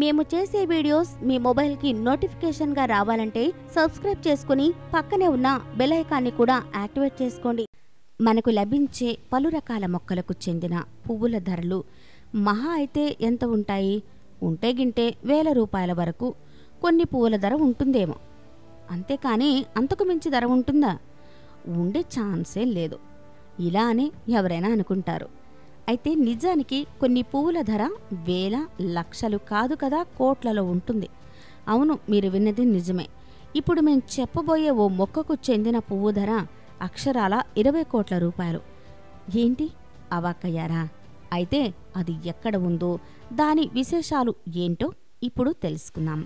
మేము చేసే వీడియోస్ మీ మొబైల్కి నోటిఫికేషన్గా రావాలంటే సబ్స్క్రైబ్ చేసుకుని పక్కనే ఉన్న బెల్ ఐకాన్ని కూడా యాక్టివేట్ చేసుకోండి. మనకు లభించే పలు రకాల మొక్కలకు చెందిన పువ్వుల ధరలు మహా అయితే ఎంత ఉంటాయి? ఉంటే గింటే వేల రూపాయల వరకు. కొన్ని పువ్వుల ధర ఉంటుందేమో. అంతేకాని అంతకు మించి ధర ఉంటుందా? ఉండే ఛాన్సే లేదు. ఇలా అని ఎవరైనా అనుకుంటారు. అయితే నిజానికి కొన్ని పువ్వుల ధర వేల లక్షలు కాదు కదా కోట్లలో ఉంటుంది. అవును మీరు విన్నది నిజమే. ఇప్పుడు మేము చెప్పబోయే ఓ మొక్కకు చెందిన పువ్వు ధర అక్షరాల ఇరవై కోట్ల రూపాయలు. ఏంటి? అవాకయ్యారా అయితే అది ఎక్కడ ఉందో దాని విశేషాలు ఏంటో ఇప్పుడు తెలుసుకుందాం.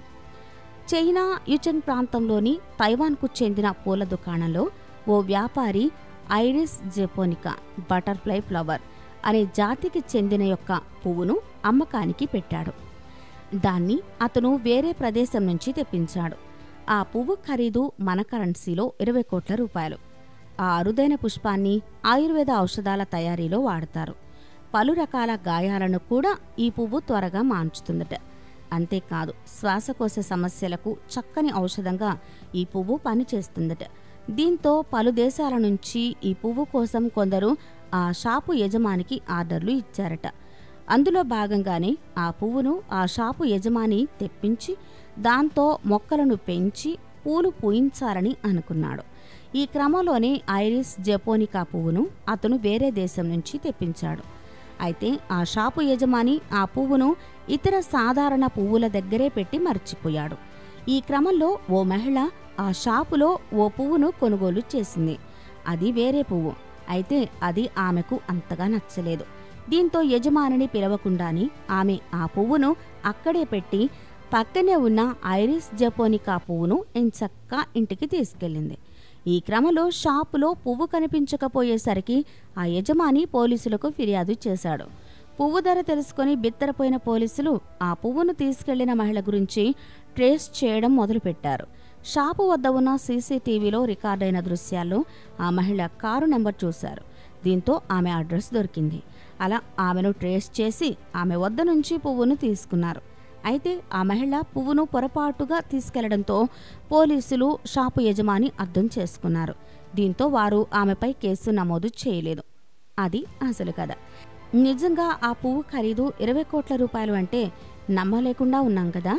చైనా యుచెన్ ప్రాంతంలోని తైవాన్కు చెందిన పూల దుకాణంలో ఓ వ్యాపారి ఐరిస్ జెపోనికా బటర్ఫ్లై ఫ్లవర్ అనే జాతికి చెందిన యొక్క పువ్వును అమ్మకానికి పెట్టాడు. దాన్ని అతను వేరే ప్రదేశం నుంచి తెప్పించాడు. ఆ పువ్వు ఖరీదు మన కరెన్సీలో ఇరవై కోట్ల రూపాయలు. ఆ అరుదైన పుష్పాన్ని ఆయుర్వేద ఔషధాల తయారీలో వాడతారు. పలు రకాల గాయాలను కూడా ఈ పువ్వు త్వరగా మాన్చుతుందట. అంతేకాదు శ్వాసకోశ సమస్యలకు చక్కని ఔషధంగా ఈ పువ్వు పనిచేస్తుందట. దీంతో పలు దేశాల నుంచి ఈ పువ్వు కోసం కొందరు ఆ షాపు యజమానికి ఆర్డర్లు ఇచ్చారట. అందులో భాగంగానే ఆ పువ్వును ఆ షాపు యజమాని తెప్పించి దాంతో మొక్కలను పెంచి పూలు పూయించాలని అనుకున్నాడు. ఈ క్రమంలోనే ఐరిస్ జపోనికా పువ్వును అతను వేరే దేశం నుంచి తెప్పించాడు. అయితే ఆ షాపు యజమాని ఆ పువ్వును ఇతర సాధారణ పువ్వుల దగ్గరే పెట్టి మర్చిపోయాడు. ఈ క్రమంలో ఓ మహిళ ఆ షాపులో ఓ పువ్వును కొనుగోలు చేసింది. అది వేరే పువ్వు. అయితే అది ఆమెకు అంతగా నచ్చలేదు. దీంతో యజమానిని పిలవకుండానే ఆమె ఆ పువ్వును అక్కడే పెట్టి పక్కనే ఉన్న ఐరిస్ జపోనికా పువ్వును ఎంచక్కా ఇంటికి తీసుకెళ్ళింది. ఈ క్రమంలో షాపులో పువ్వు కనిపించకపోయేసరికి ఆ యజమాని పోలీసులకు ఫిర్యాదు చేశాడు. పువ్వు ధర తెలుసుకొని బిత్తరపోయిన పోలీసులు ఆ పువ్వును తీసుకెళ్ళిన మహిళ గురించి ట్రేస్ చేయడం మొదలుపెట్టారు. షాపు వద్ద ఉన్న సీసీటీవీలో రికార్డైన దృశ్యాల్లో ఆ మహిళ కారు నెంబర్ చూశారు. దీంతో ఆమె అడ్రస్ దొరికింది. అలా ఆమెను ట్రేస్ చేసి ఆమె వద్ద నుంచి పువ్వును తీసుకున్నారు. అయితే ఆ మహిళ పువ్వును పొరపాటుగా తీసుకెళ్ళడంతో పోలీసులు షాపు యజమాని అర్థం చేసుకున్నారు. దీంతో వారు ఆమెపై కేసు నమోదు చేయలేదు. అది అసలు కథ. నిజంగా ఆ పువ్వు ఖరీదు ఇరవై కోట్ల రూపాయలు అంటే నమ్మలేకుండా ఉన్నాం కదా?